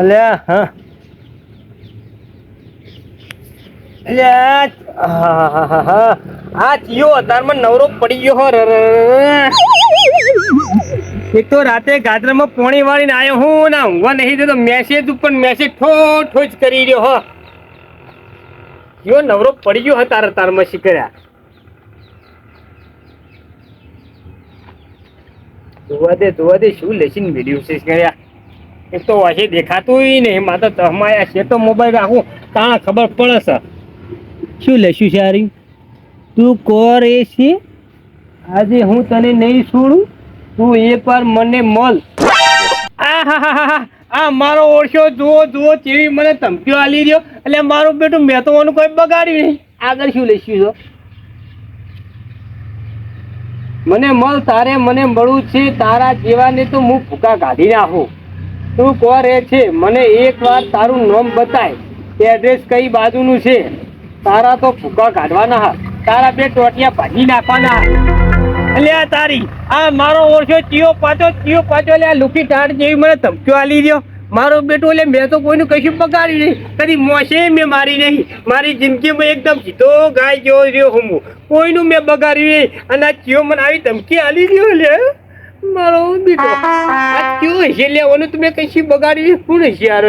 અલ્યા હા. અલ્યા હા આ ચિયો અતારમાં નવરો પડી ગયો હો. એક તો રાતે ગાદરામાં પોણી વાળીને આવ્યો હું ના ઊંઘવા નહીં દેતો મેસેજ ઉપર મેસેજ ઠો ઠો જ કરી રહ્યો હો. યો નવરો પડી ગયો હો તાર, તારમાં શીખર્યા. જોવા દે જોવા દે, શું લેસીને વીડિયો છે કર્યા એક તો વાસી દેખાતું નહીં. તો તમાયા છે તો મોબાઈલ રાખું કાં ખબર પડે છે? શું લેશું આરી તું કોર એ છે? આજે હું તને નહીં છોડું. તું એ પર મને મળ આ હા હા હા આ મારો ઓળશો જુઓ જુઓ તેવી મને ધમકીઓ આલી રહ્યો. એટલે મારું બેટું મેં તો આનું કોઈ બગાડ્યું નહીં. આગળ શું લઈશું છો? મને મળ તારે મને મળવું છે. તારા જેવાને તો હું ભૂકા કાઢી નાખું. તું કોર એ છે? મને એકવાર તારું નામ બતાય. એડ્રેસ કઈ બાજુનું છે? તારા તો ભૂકા કાઢવાના હા. તારા બે ટોટિયા ભાજી નાખવાના અલ્યા તારી, આ મારો ઓરછો ચિયો પાછો ચિયો પાછો લે લુકી ટાટ જેવી મને ધમક્યો આલી દો મારો બેટો એટલે મેં તો કોઈનું કશું બગાડ્યું નહીં. કદી મોશે મેં મારી નહીં. મારી જિંદગીમાં એકદમ સીધો ગાય જેવો રહ્યો હું. કોઈનું મેં બગાડ્યું નહીં. અને આ ચિયો મને આવી ધમકી આલી દો લે મારો દીકરો. આ હશે લેવાનું તમે કશી બગાડી કોણ હશે યાર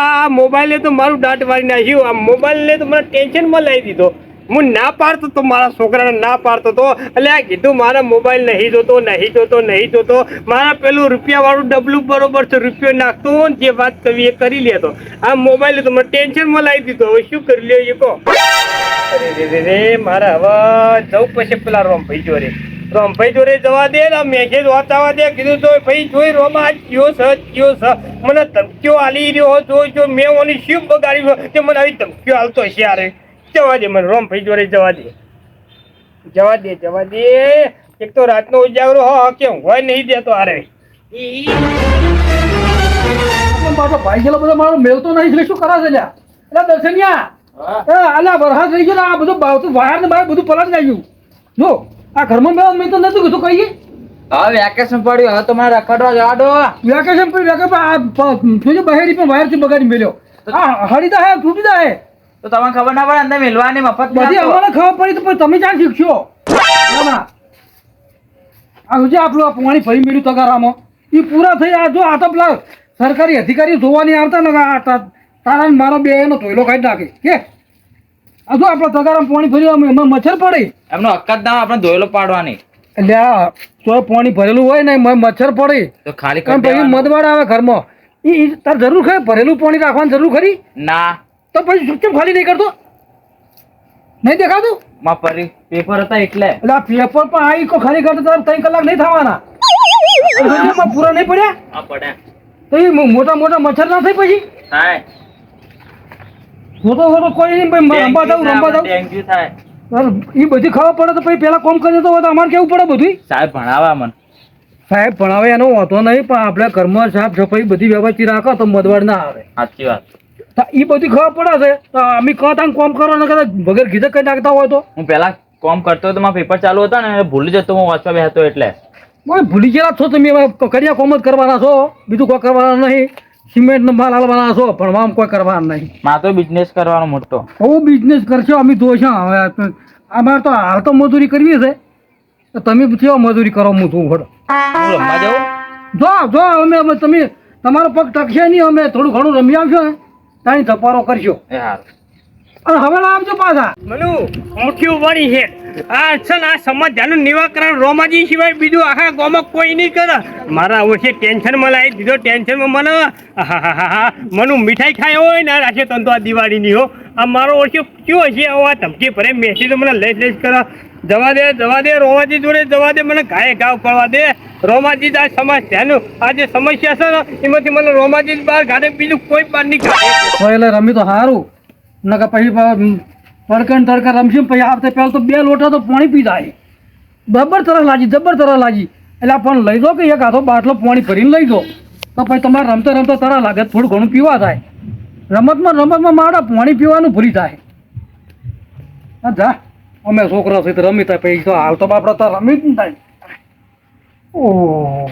આ મોબાઈલે તો મારું દાંત મારી નાખ્યું. આ મોબાઈલને તો મને ટેન્શનમાં લઈ દીધો. હું ના પાડતો તો મારા છોકરાને ના પાડતો તો. એટલે આ કીધું મારા મોબાઈલ નહીં જોતો નહીં જોતો નહીં જોતો. મારા પેલું રૂપિયાવાળું ડબલું બરોબર છે, રૂપિયો નાખતો ને જે વાત કરવી એ કરી લેતો આ મોબાઈલ તો મને ટેન્શનમાં લાવી દીધો. હવે શું કરી લ્યો એ કહો. અરે, રે રે મારા હવે જવું પછી પેલા રોમભાઈ જોડે રોમભાઈ જોડે જવા દે ને મેસેજ વાંચવા દે. કીધું તો ભાઈ જોઈ રોમા આ કયો સ કયો સહ મને ધમકીઓ આલી રહ્યો જો જો મેં ઓની શિવ બગાડી તે મને આવી ધમકીઓ હાલતો હશે યારે. જવા દે મને રોમભાઈ જોડે જવા દે. જવા દે જવા દે. એક તો રાતનો ઉજાગરો હો કે હોય નહીં દેતો આરે મારો ભાઈ ગયેલો બધો મારો મેળતો નહીં એટલે શું કરાશે છે લ્યા? એટલે દર્શનિયા. એ આલા વરસાદ થઈ ગયો ને આ બધું વાયર ને બધું પલટ નાખ્યું. જો. આ ઘરમાં મેં મેં તો નતું કીધું કહીએ. હા વેકેશન પડ્યું. હવે તમારે રખડવા જવા દો વેકેશન પડ્યું આ બહેરી પણ વાયરથી બગાડી મેલ્યો. આ હળી હે તૂટી દા હે તો તમને ખબર ના પડે અંદર મેલવાની મફત બધી અમને ખબર પડી તો તમે ક્યાં શીખશો. આ જે આપણું આ પાણી ફરી મેળ્યું તગારામાં? એ પૂરા થઈ આ જો આ તો પેલા સરકારી અધિકારી જોવાની આવતા ને આ તા- તારા મારો બે એનો ધોયલો કાઢી નાખે. કે? આ આપણો તગારામાં પાણી ભર્યું એમાં મચ્છર પડે. એમનો હક્કત ના આપણે ધોયેલો પાડવાની. એટલે જો પાણી ભરેલું હોય ને મચ્છર પડે તો ખાલી કારણ પછી. મદવાડ આવે ઘરમાં. એ તાર જરૂર ખરી? ભરેલું પાણી રાખવાની જરૂર ખરી? ના. તો પછી કેમ ખાલી નહીં કરતો? નહીં દેખાતું? માં પરી પેપર હતા એટલે. એટલે આ પેપર પણ આવી કો ખાલી કરતો તારે ત્રણ કલાક નહીં થવાના. પૂરા નહીં પડ્યા? પડ્યા. પડે તો એ મોટા મોટા મચ્છર ના થાય પછી? થાય. મોટો હોતો કોઈ નહીં ભાઈ રમવા જાવ રમવા જાવ ડેન્ગ્યુ થાય એ બધી ખબર પડે તો પછી પેલા કોમ કરી તો અમારે કેવું પડે બધું સાહેબ ભણાવા મન. સાહેબ ભણાવે એનો વાંધો નહીં પણ આપણે કર્મ સાહેબ છપાઈ બધી વ્યવસ્થિત રાખો તો મદવાડ ના આવે. સાચી વાત. તો એ બધી ખબર પડે છે. તો અમે કહતા કોમ કરો ને કદાચ વગર કીધે કઈ નાખતા હોય તો. હું પેલા કોમ કરતો હતો મારા પેપર ચાલુ હતા ને ભૂલી જતો હું વાંચવા બેસતો એટલે. ભૂલી ગયા છો તમે હવે કોમ જ કરવાના છો બીજું કોઈ કરવાના નહીં. સિમેન્ટ નો માલ હાલવાના છો પણ આમ કોઈ કરવાનું નહીં. મા તો બિઝનેસ કરવાનો મોટો. હું બિઝનેસ કરશો અમે જોશો હવે અમારે તો હાલ તો મજૂરી કરવી છે. તો તમે કેવો મજૂરી કરો હું તું જાઉં? જો જો અમે અમે તમે તમારો પગ ટકશે નહીં અમે થોડું ઘણું રમી આવશો ને. ત્યાં ધપારો કરશો. અને હવે આવજો પાછા. મનુ મુઠ્ઠી ઉપાડી છે. આ છે ને આ સમસ્યાનું નિવાકરણ રોમાજી સિવાય બીજું આખા ગામમાં કોઈ નહીં કરે. મારા ઓછે ટેન્શનમાં લાવી દીધો ટેન્શનમાં મને. મનુ મીઠાઈ ખાય હોય ને રાખે તને તો આ દિવાળીની હો. આ મારો ઓછો કયો છે? આ ધમકી ભરે મેસી તો મને લઈ લેસ કરે. જવા દે જવા દે રોમાજી જોડે જવા દે મને ઘાએ ઘાવ પડવા દે. રોમાજી આ સમસ્યાનું આ જે સમસ્યા છે ને એમાંથી મને રોમાજી બહાર ગાડે બીજું કોઈ બહાર નહીં એટલે રમી તો સારું નકર પછી તડકણ તડકા રમશે પછી આવતે પહેલાં તો બે લોટા તો પાણી પી જાય. બરાબર તરફ લાગી, જબર તરફ લાગી. એટલે આ પણ લઈ દો કે એક હાથો બાટલો પાણી ભરીને લઈ દો. તો પછી તમારે રમતા રમતા તરા લાગે, થોડું ઘણું પીવા થાય રમતમાં રમતમાં મારા પાણી પીવાનું ભૂલી થાય જા. અમે છોકરા છે રમી થાય, પછી તો હાલ તો બાપડા તો રમી જ થાય. ઓહ.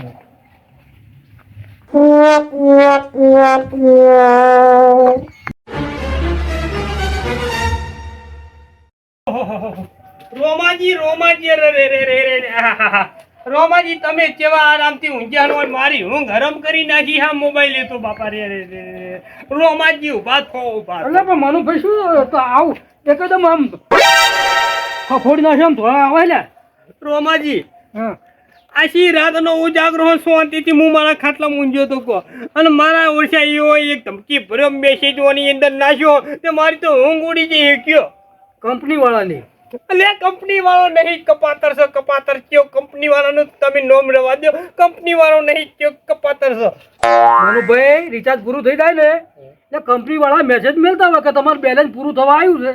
રોમાજી રોમાજી અરે રે રે રે રે રે. રોમાજી તમે કેવા આરામથી ઊંઘ્યા હોય મારી ઊંઘ હરમ કરી નાખી હા મોબાઈલ લેતો બાપા રે રે રે. રોમાજી ઊભા થો ઊભા એટલે પણ મનુભાઈ શું તો આવું એકદમ આમ ફફોડી નાખે આમ ધોળા આવે લે રોમાજી હા. આશી રાતનો ઉજાગરો શાંતિથી હું મારા ખાટલા મૂંઝ્યો તો કો અને મારા ઓરસા એવો એક ધમકી ભર્યો મેસેજ ઓની અંદર નાખ્યો તે મારી તો ઊંઘ ઉડી જઈ કયો? કંપની વાળાની અલે કંપની વાળો નહીં કપાતર છે કપાતર કયો? કંપની વાળાનું તમે નોમ રવા દો. કંપની વાળો નહીં કયો કપાતર છે. મનુભાઈ રિચાર્જ પૂરું થઈ જાય ને એટલે કંપની વાળા મેસેજ મેલતા હોય કે તમારું બેલેન્સ પૂરું થવા આવ્યું છે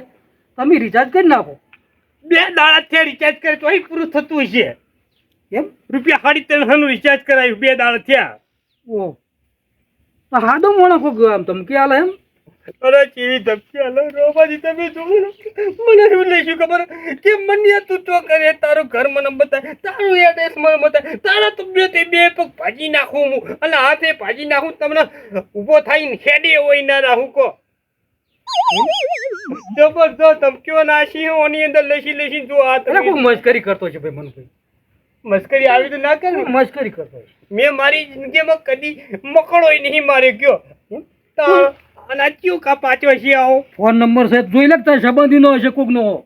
તમે રિચાર્જ કરી નાખો. બે દાડા થયા રિચાર્જ કરે તો પૂરું થતું હશે. એમ રૂપિયા સાડી ત્રણસોનું રિચાર્જ કરાયું બે દાડા થયા. ઓ તો હાદો મોણો કોક આમ ધમકી આલે એમ? અરે કેવી ધમકી આલો રોબાજી તમે જોવો ને. મને શું ખબર કે મને તું તો કરે તારું ઘર મને બતાય તારું એડ્રેસ મને બતાય તારા તો બે તે બે પગ ભાજી નાખું હું અને હાથે ભાજી નાખું તમને ઊભો થઈને હેડે હોય ના રાખું કો જબરદસ્ત ધમકીઓ નાશી ઓની અંદર લસી લેશી જો આ મસ્કરી કરતો છે ભાઈ મનભાઈ મસ્કરી આવી તો ના કરે? મસ્કરી કરતો મેં મારી જિંદગીમાં કદી મકડોય નહીં મારે ગયો તો અને આ કા પાછો છે આવો? ફોન નંબર છે જોઈ લગતા સંબંધીનો હશે કોકનો.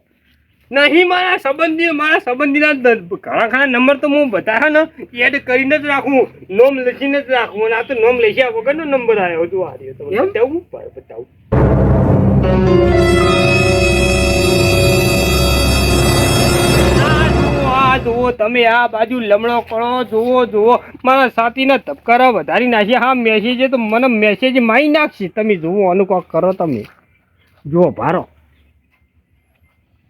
નહીં મારા સંબંધી મારા સંબંધીના ઘણા ઘણા નંબર તો હું બધા ને એડ કરીને જ રાખું. નોમ લખીને જ રાખું. અને આ તો નોમ લખ્યા વગરનો નંબર આવ્યો હતો આ રહ્યો એમ? બતાવું બતાવું. જુઓ, તમે આ બાજુ લમણો કરો જુઓ જુઓ. મારા સાથીના ધબકારા વધારી નાખ્યા હા મેસેજ તો મને મેસેજ મારી નાખશે. તમે જુઓ અનુકોક કરો તમે. જુઓ ભારો.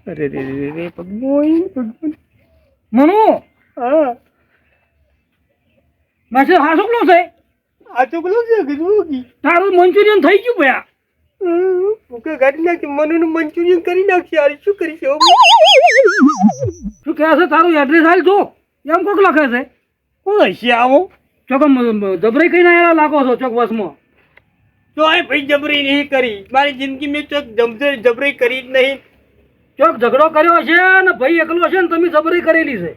અરે રે રે રે ભગવાન ભગવાન. મનુ? હા. મેસેજ હાસુકલો છે? આ ચોકલો છે? તારું મંચુરિયન થઈ ગયું ભયા. ભૂખે કાઢી નાખી મનુનું મંચુરિયન કરી નાખશે આ શું કરીશ? શું કહે છે? તારું એડ્રેસ હાલ જો. એમ કોક લખે છે? કોણ હશે આવો? ચોક જબરાઈ કઈ ના લાગો છો ચોક બસમાં? આ ભાઈ જબરી નહીં કરી. મારી જિંદગી મેં ચોક જબરી કરી જ નહીં. ચોક ઝઘડો કર્યો છે ને ભાઈ એકલો છે ને તમે જબરી કરેલી છે.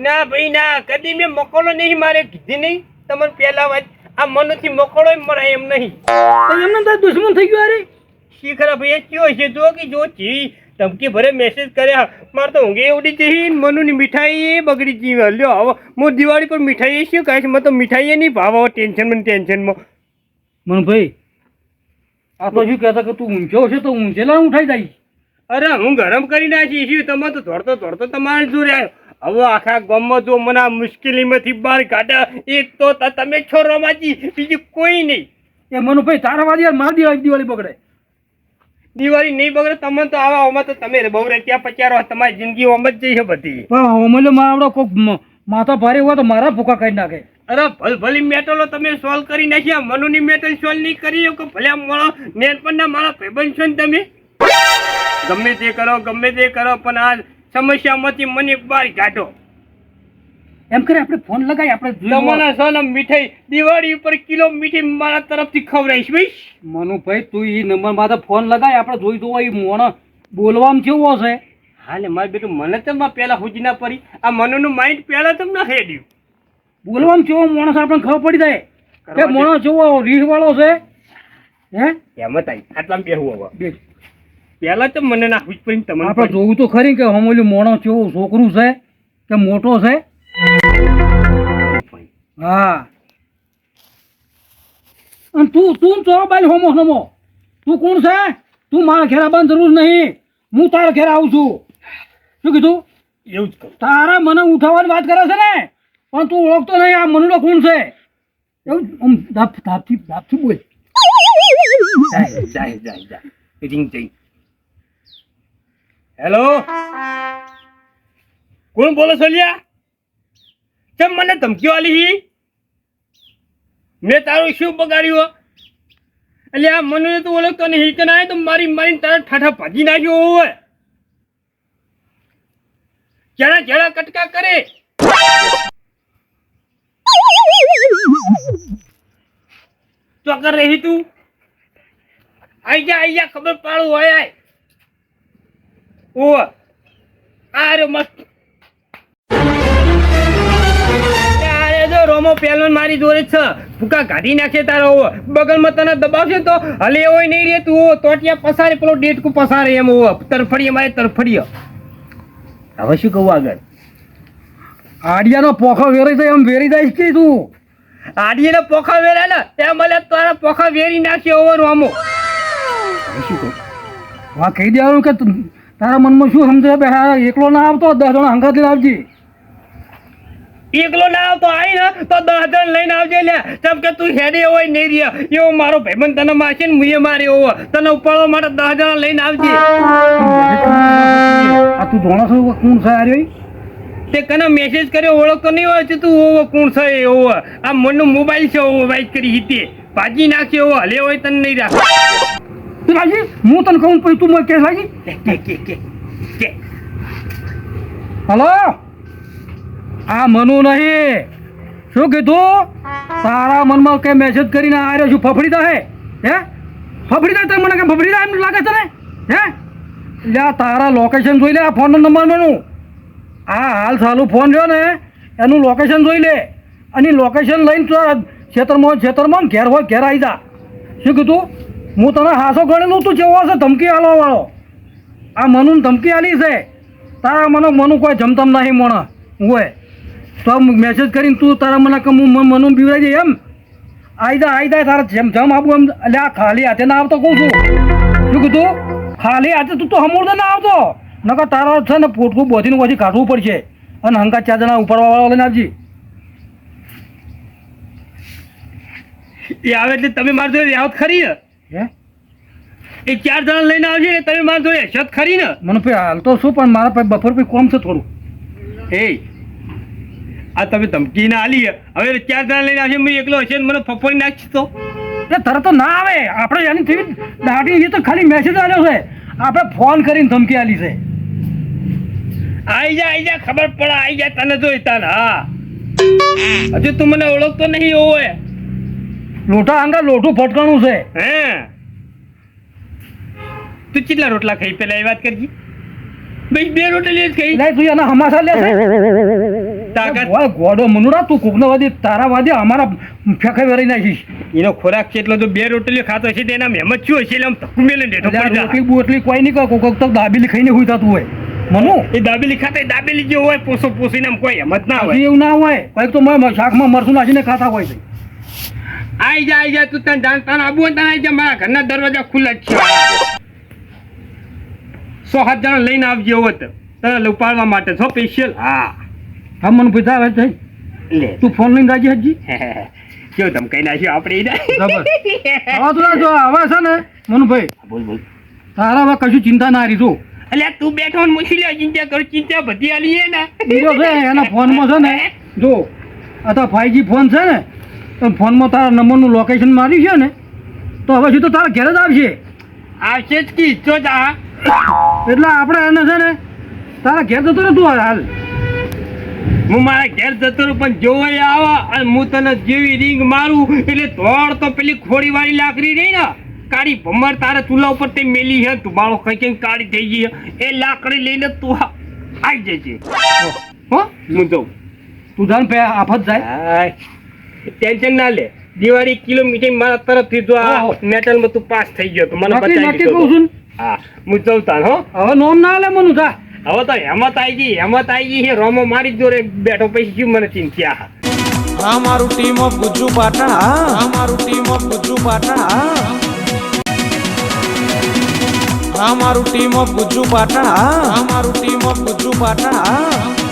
ના ભાઈ ના. કદી મેં મકોલો નહીં મારે કીધી નહીં. તમને પહેલા વાત આ મનથી મકોડો મરાય એમ નહીં. એમને તાર દુશ્મન થઈ ગયો અરે. શીખરા ભાઈ કયો છે જો કે જો ચી ધમકી ભરે મેસેજ કર્યા. મારે તો ઊંઘે ઉડી જઈ મનુની મીઠાઈ એ બગડી જઈ લ્યો હવે હું દિવાળી પર મીઠાઈ શું કહે છે? મને તો મીઠાઈ નહીં ભાવ. ટેન્શનમાં ટેન્શનમાં મન ભાઈ આ તો શું કહેતા કે તું ઊંચો છે તો ઊંચેલા ઉઠાઈ જાય. અરે હું ગરમ કરી નાખી. છું તમે તો દોડતો દોડતો તમારે જોડે આવ્યો. હવે આખા ગામમાં જો મને મુશ્કેલીમાંથી બહાર કાઢ્યા એક તો તમે છોરો માજી બીજું કોઈ નહીં. એ મનુ ભાઈ તારા વાદી યાર મારી દિવાળી દિવાળી બગડે. દિવાળી નહીં બગડે તમને તો આવા આમાં તો તમે બહુ ત્યાં પચારો તમારી જિંદગી ઓમ જ જઈ છે બધી. પણ અમૂલ્ય મારા કોક માથા ભારે હોય તો મારા ભૂકા કાઢી નાખે. અરે ભલ ભલી મેટલો તમે સોલ્વ કરી નાખ્યા મનુની મેટલ સોલ્વ નહીં કરી કે ભલે પણ પરના મારા ભાઈબંધ છો ને તમે. ગમે તે કરો ગમે તે કરો પણ આ સમસ્યામાંથી મને બહાર કાઢો. એમ કરે આપણે ફોન લગાવી આપણે તમારા સોનમ મીઠાઈ દિવાળી ઉપર કિલો મીઠાઈ મારા તરફથી ખવડાવીશ ભાઈ મનુભાઈ તું એ નંબર માથે ફોન લગાવી આપણે જોઈ જોવા એ મોણ બોલવામાં કેવો છે. ને મારે બેટું મને તો માં પહેલા હુજી ના પડી. આ મનુનું માઇન્ડ પહેલાં તમને હેડ્યું. બોલવામાં કેવો માણસ આપણને ખબર પડી જાય. કે દે. માણસ કેવો રીહ વાળો છે. હે? એમ જ આટલા બેહું હવે. પહેલા તો મને ના હુજ પડી તમને આપણે જોવું તો ખરી કે હમોલ્યું મોણો કેવો છોકરું છે કે મોટો છે? હા. અને તું તું ચો બાલ હોમો હમો. તું કોણ છે? તું મારા ઘેર આવવાની જરૂર નહીં. હું તારા ઘેર આવું છું. શું કીધું? એવું જ તારા મને ઉઠાવવાની વાત કરે છે ને? પણ તું ઓળખતો નહીં આ મનુડો કોણ છે? એવું આમ ધાપ ધાપથી ધાપથી બોલ. જાય જાય જાય જાય. રીંગ જઈ હેલો કોણ બોલો સોલિયા કેમ મને ધમકીઓ આલી હી મેં તારું શું બગાડ્યું એટલે આ મને તું ઓળખતો નહીં કે ના તો મારી મારી તારા ઠાઠા ભાજી નાખ્યો હોય જરા જરા કટકા કરે. તો કર રહી તું? આઈ જા આઈ જા, ખબર પાડું હોય આય. ઓ આ રે મસ્ત. અરે જો રોમો પેલોન મારી જોડે છે. ભૂકા કાઢી નાખે તારો ઓવો બગલમાં તને દબાવશે તો હલે એવો નહીં રે તું ઓ. તોટિયા પસારે પેલો ડેટકું પસારે એમ ઓવો તરફડીએ મારે તરફડીએ. હવે શું કહું આગળ? આડિયાનો પોખો વેરી જાય એમ વેરી જાય કે તું? આડીને પોખા વેરા ને તે મને તારા પોખા વેરી નાખ્યો ઓવો રોમો. શું કહું? હા કહી દેવાનું કે તું- તારા મનમાં શું સમજે બે? હા એકલો ના આવતો દસ જણા હંગાત લઈને આવજે એકલો ના આવતો આવી ને તો દસ જણ લઈને આવજે લે ચમ કે તું હેડે હોય નહીં રહ્યા. એવો મારો ભાઈબંધ તને મારશે ને મુએ મારે એવો તને ઉપાડવા માટે દસ જણ લઈને આવજે. આ તું જોણો છો કોણ છે આર્યો તે કને મેસેજ કર્યો ઓળખતો નહીં હોય છે તું ઓવો કોણ છે એવો આ મનનો મોબાઈલ છે ઓવો વાઈટ કરી હતી. ભાજી નાખશે એવો હલે હોય તને નહીં રાખ લાગી? હું તને કહું પછી તું મને લાગી? કે કે હલો? આ મનુ નહીં. શું કીધું? તારા મનમાં કે મેસેજ કરીને આ રહ્યો છું ફફડી દા હે. ફફડી દા તને મને કે ફફડી દા એમ લાગે તને હે? લે તારા લોકેશન જોઈ લે આ ફોનનો નંબર મનું. આ હાલ ચાલુ ફોન રહ્યો ને એનું લોકેશન જોઈ લે. અને લોકેશન લઈને તું ખેતરમાં ખેતરમાં ઘેર હોય ઘેર આવી જા. શું કીધું? હું તને હાસો ગણેલું તું જેવો હશે ધમકી આલવા વાળો આ મનુ ધમકી આલી છે. તારા મને મનુ કોઈ જમતમ નહીં મોણા. હોય તો મેસેજ કરીને તું તારા મને કે હું મનુ બીવડાઈ જાય એમ. આઈ જા આઈ જા તારા જેમ, જમ આપું એમ. એટલે આ ખાલી હાથે ના આવતો કહું છું. શું કીધું? ખાલી હાથે તું તો હમૂળતો ના આવતો. નકર તારા છે ને પોટકું બોધીને પછી કાઢવું પડશે. અને હંકા ચાર જણા ઉપાડવા વાળા લઈને આવજી. એ આવે એટલે તમે મારી જોડે રહેવત ખરી ને હે? એ ચાર જણા લઈને આવજે ને તમે મારે જોઈએ છત ખરી ને? મને ભાઈ હાલ તો શું પણ મારા પાસે બપોર ભાઈ કોમ છે થોડું. એ આ તમે ધમકી ના આલી હવે ચાર જણા લઈને આવશે મેં એકલો હશે ને મને ફફોડી નાખશે તો. એ તરત ના આવે. આપણે એની જેવી દાઢી એ તો ખાલી મેસેજ આવ્યો છે. આપણે ફોન કરીને ધમકી આલી છે. આઈ જા આઈ જા ખબર પડે આઈ જા તને જોઈતા તને હા. હજુ તું મને ઓળખતો નહીં હોય. લોટા આંગા લોટું ફટકાણું છે. હે? તું કેટલા રોટલા ખાઈ? પેલા એ વાત કરજી. ભાઈ બે રોટલી જ ખાઈ. એટલે તું એના હમાસા લે તાકાત. ગોડો મનુડા તું કોકનો વાદી તારા વાદી અમારા ફેંકે વેરી નાખીશ. એનો ખોરાક છે એટલો તો બે રોટલીઓ ખાતો છે તેના મહેમત શું હશે? એટલે આમ ધક્કું મેલે આ ઢેઢો રોટલી બોટલી કોઈ નહીં કહો કોક તો દાબેલી ખાઈને હુઈ થતું હોય. મનુ? એ દાબેલી ખાતા દાબેલી જે હોય પોસો પોસીને આમ કોઈ હેમત ના હોય. એવું ના હોય. કંઈક તો મેં શાકમાં મરસું નાખીને ખાતા હોય છે. આઈ જા આઈ જા તું તને જાણ તને આબુ તને આઈ જા. મારા ઘરના દરવાજા ખુલ્લા જ છે. સો સાત જણા લઈને આવજે એવો તો. તને ઉપાડવા માટે છો સ્પેશિયલ હા. હા મને પૂછા આવે છે લે. તું ફોન લઈને રાજી હજી? કેવું તમે કઈ નાખ્યું આપણે હવે તું જો છે ને મનુભાઈ બોલ બોલ. તારા હવે કશું ચિંતા ના રહી તું અલ્યા તું બેઠો ને મુશ્કેલી ચિંતા કરું ચિંતા બધી આલી ને. બીજો છે એના ફોનમાં છે ને જો આ તો ફાઈવજી ફોન છે ને ફોનમાં તારા નંબરનું લોકેશન માર્યું છે ને તો હવે સીધો તારા ઘેર જ આવશે આવશે જ કી ઈચ્છો જ. આ એટલે આપણે એને છે ને તારા ઘેર જતો તું હાલ. હું મારા ઘેર જતો રહું પણ જોવા આવા અને હું તને જેવી રિંગ મારું એટલે ધોળ તો પેલી ખોડી વાળી લાકડી રહી ને? કાળી ભમર તારા ચૂલા ઉપર તે મેલી છે તું બાળો કઈ કાળી થઈ ગઈ એ લાકડી લઈને તું આઈ જજે. હો? હું જઉં. તું જાણ પે આફત જાય. ટેન્શન ના લે. દિવાળી કિલોમીટર મારા તરફથી જો આ. મેટલમાં તું પાસ થઈ ગયો તો મને નક્કી દીધો કહું છું હા હું જઉં હો. હવે નોમ ના લે મનુ જા. હવે તો હેમત આવી ગઈ હેમત આવી ગઈ રોમો મારી જોડે બેઠો પછી શું મને ચિંતા આ મારું ટીમ ઓફ ગુજ્જુ પાટણ હા. મારું ટીમ ઓફ ગુજ્જુ પાટણ હા. મારું ટીમ ઓફ ગુજ્જુ પાટણ હા. મારું ટીમ ઓફ ગુજ્જુ પાટણ હા.